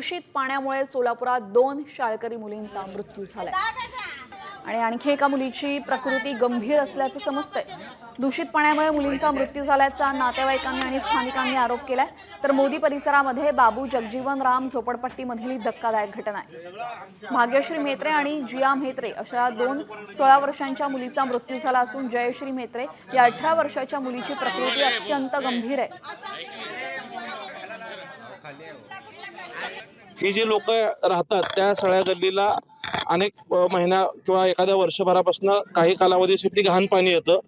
दूषित पाण्यामुळे सोलापुरात दोन शाळकरी मुलींचा मृत्यू झालाय. आणि आणखी एका मुलीची प्रकृती गंभीर असल्याचं समजतंय. दूषित पाण्यामुळे मुलींचा मृत्यू झाल्याचा नातेवाईकांनी आणि स्थानिकांनी आरोप केलाय. तर मोदी परिसरामध्ये बाबू जगजीवन राम झोपडपट्टीमधील धक्कादायक घटना आहे. भाग्यश्री मेत्रे आणि जिया मेत्रे अशा दोन सोळा वर्षांच्या मुलीचा मृत्यू झाला असून जयश्री मेत्रे या अठरा वर्षाच्या मुलीची प्रकृती अत्यंत गंभीर आहे. ही जी लोक राहतात त्या सळ्या गल्लीला अनेक महिन्या किंवा एखाद्या वर्षभरापासून काही कालावधीसाठी घाण पाणी येतं.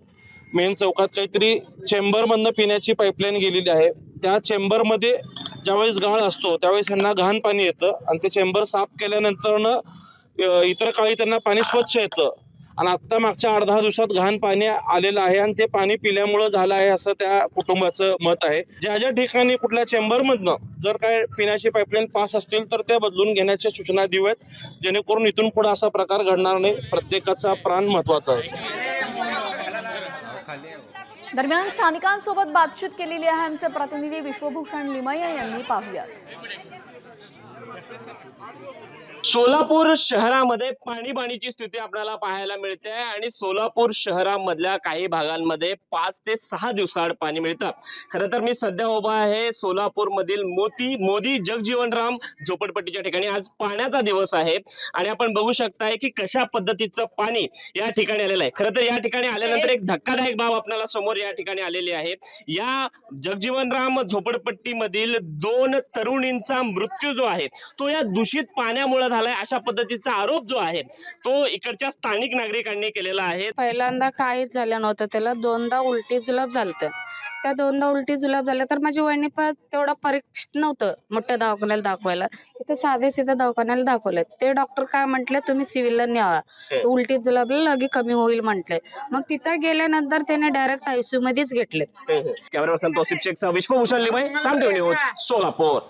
मेन चौकात काहीतरी चेंबरमधनं पिण्याची पाईपलाईन गेलेली आहे. त्या चेंबरमध्ये ज्यावेळेस गाळ असतो त्यावेळेस यांना घाण पाणी येतं आणि ते चेंबर साफ केल्यानंतरनं इतर काळी त्यांना पाणी स्वच्छ येतं. आणि आत्ता मागच्या अर्धा दिवसात घाण पाणी आलेलं आहे आणि ते पाणी पिल्यामुळं झालं आहे असं त्या कुटुंबाचं मत आहे. ज्या ज्या ठिकाणी कुठल्या चेंबरमधनं जर काय पिण्याची पाईपलाईन पास असतील तर त्या बदलून घेण्याच्या सूचना देऊयात जेणेकरून इथून पुढे असा प्रकार घडणार नाही. प्रत्येकाचा प्राण महत्त्वाचा आहे. दरम्यान स्थानिकांसोबत बातचीत केलेली आहे आमचे प्रतिनिधी विश्वभूषण लिमया यांनी पाहुयात. सोलापूर शहरामध्ये पाणीबाणीची स्थिती आपल्याला पाहायला मिळते आणि सोलापूर शहरामधल्या काही भागांमध्ये पाच ते सहा दिवसाआड पाणी मिळतं. खरं तर मी सध्या उभा आहे सोलापूर मधील मोती मोदी जगजीवनराम झोपडपट्टीच्या ठिकाणी. आज पाण्याचा दिवस आहे आणि आपण बघू शकताय की कशा पद्धतीचं पाणी या ठिकाणी आलेलं आहे. खरं तर या ठिकाणी आल्यानंतर एक धक्कादायक बाब आपल्याला समोर या ठिकाणी आलेली आहे. या जगजीवनराम झोपडपट्टीमधील दोन तरुणींचा मृत्यू जो आहे तो या दूषित पाण्यामुळे झालाय अशा पद्धतीचा आरोप जो आहे तो इकडच्या स्थानिक नागरिकांनी केलेला आहे. पहिल्यांदा काहीच झालं नव्हतं त्याला. दोनदा उलटी जुलाब झालतं. त्या दोनदा उलटी जुलाब झाल्या तर माझी वहिनी पण तेवढं परीक्षित नव्हतं मोठ्या दवाखान्याला दाखवायला. इथं साधे सिधे दवाखान्याला दाखवले ते डॉक्टर काय म्हटले तुम्ही सिव्हिलला न्यावा. उलटी जुलाबला लगे कमी होईल म्हटले. मग तिथं गेल्यानंतर त्याने डायरेक्ट आयसीयू मध्येच घेतले कॅमेरा पर्सन तोसिफ शेखचा विश्वभूषण लिमय साम न्यूज सोलापूर.